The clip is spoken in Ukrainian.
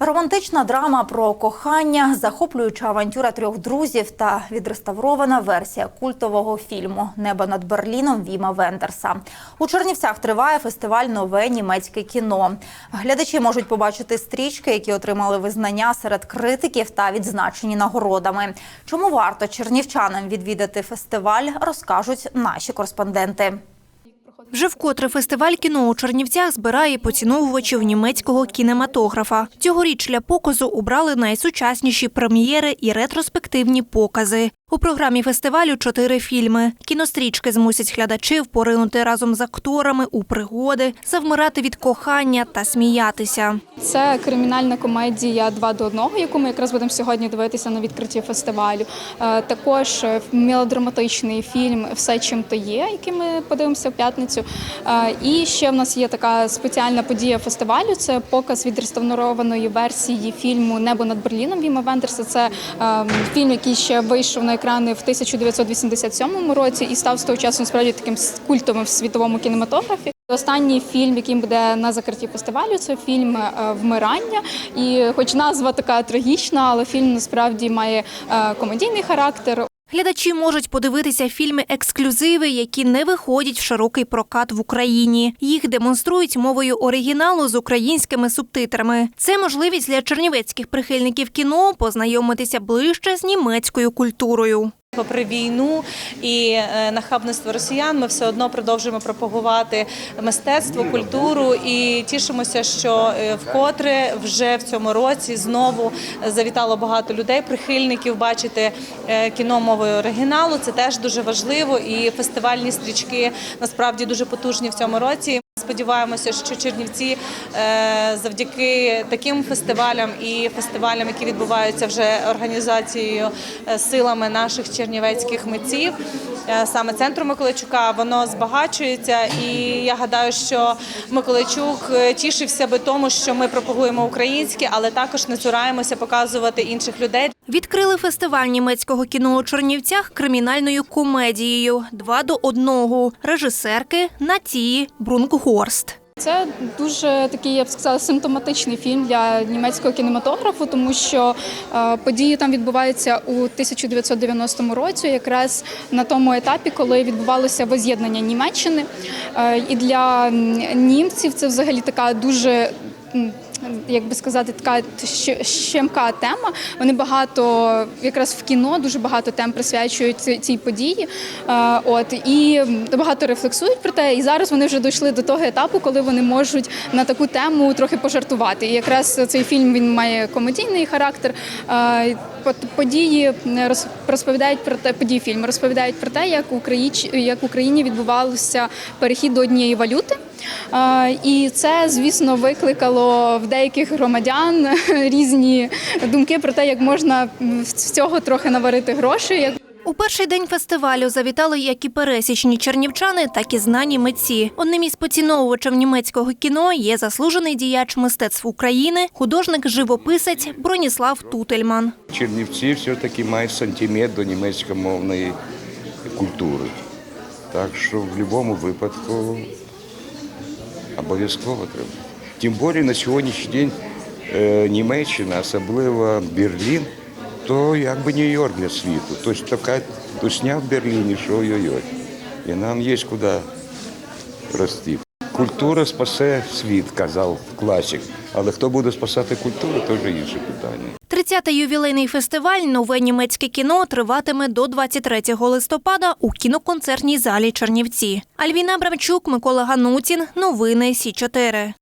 Романтична драма про кохання, захоплююча авантюра трьох друзів та відреставрована версія культового фільму Небо над Берліном Віма Вендерса. У Чернівцях триває фестиваль Нове німецьке кіно. Глядачі можуть побачити стрічки, які отримали визнання серед критиків та відзначені нагородами. Чому варто чернівчанам відвідати фестиваль, розкажуть наші кореспонденти. Вже вкотре фестиваль кіно у Чернівцях збирає поціновувачів німецького кінематографа. Цьогоріч для показу обрали найсучасніші прем'єри і ретроспективні покази. У програмі фестивалю чотири фільми. Кінострічки змусять глядачів поринути разом з акторами у пригоди, завмирати від кохання та сміятися. Це кримінальна комедія «Два до одного», яку ми якраз будемо сьогодні дивитися на відкритті фестивалю. Е, Також е, мелодраматичний фільм Все чим то є, який ми подивимося в п'ятницю. Е, І ще в нас є така спеціальна подія фестивалю. Це показ відреставрованої версії фільму Небо над Берліном Віма Вендерса. Це е, фільм, який ще вийшов на екрани в 1987 році і став з того часу насправді таким культовим в світовому кінематографі. Останній фільм, який буде на закритті фестивалю, це фільм е, Вмирання. І, хоч назва така трагічна, але фільм насправді має е, комедійний характер. Глядачі можуть подивитися фільми-ексклюзиви, які не виходять в широкий прокат в Україні. Їх демонструють мовою оригіналу з українськими субтитрами. Це можливість для чернівецьких прихильників кіно познайомитися ближче з німецькою культурою. Попри війну і е, нахабництво росіян, ми все одно продовжуємо пропагувати мистецтво, культуру і тішимося, що е, вкотре вже в цьому році знову завітало багато людей, прихильників бачити е, кіно мовою оригіналу. Це теж дуже важливо. І фестивальні стрічки насправді дуже потужні в цьому році. Сподіваємося, що Чернівці е, завдяки таким фестивалям і фестивалям, які відбуваються вже організацією е, силами наших чернівецьких митців, е, саме центру Миколайчука, воно збагачується. І я гадаю, що Миколайчук тішився би тому, що ми пропагуємо українське, але також не цураємося показувати інших людей. Відкрили фестиваль німецького кіно у Чернівцях кримінальною комедією «Два до одного» режисерки Натії Брунггорст. Це дуже такий, я б сказала, симптоматичний фільм для німецького кінематографу, тому що е, події там відбуваються у 1990 році, якраз на тому етапі, коли відбувалося воз'єднання Німеччини. Е, і для німців це взагалі така дуже. Як би сказати, така щемка тема. Вони багато якраз в кіно дуже багато тем присвячують цій події. Е, От і багато рефлексують про те. І зараз вони вже дійшли до того етапу, коли вони можуть на таку тему трохи пожартувати. І якраз цей фільм він має комедійний характер. Е, по- Події розповідають про те, події фільму розповідають про те, як Україч, як в Україні відбувався перехід до однієї валюти. І це, звісно, викликало в деяких громадян різні думки про те, як можна з цього трохи наварити грошей. У перший день фестивалю завітали як і пересічні чернівчани, так і знані митці. Одним із поціновувачів німецького кіно є заслужений діяч мистецтв України, художник-живописець Броніслав Тутельман. Чернівці все-таки мають сантимент до німецькомовної культури. Так що в будь-якому випадку обов'язково треба. Тим більше на сьогоднішній день е, Німеччина, особливо Берлін, то якби Нью-Йорк для світу. Тобто така тусня в Берліні, що ой-ой-ой. І нам є куди рости. Культура спасе світ, казав класик. Але хто буде спасати культуру, то вже інше питання. 30-й ювілейний фестиваль Нове німецьке кіно триватиме до 23 листопада у кіноконцертній залі Чернівці. Альвіна Брамчук, Микола Ганутін. Новини Сі 4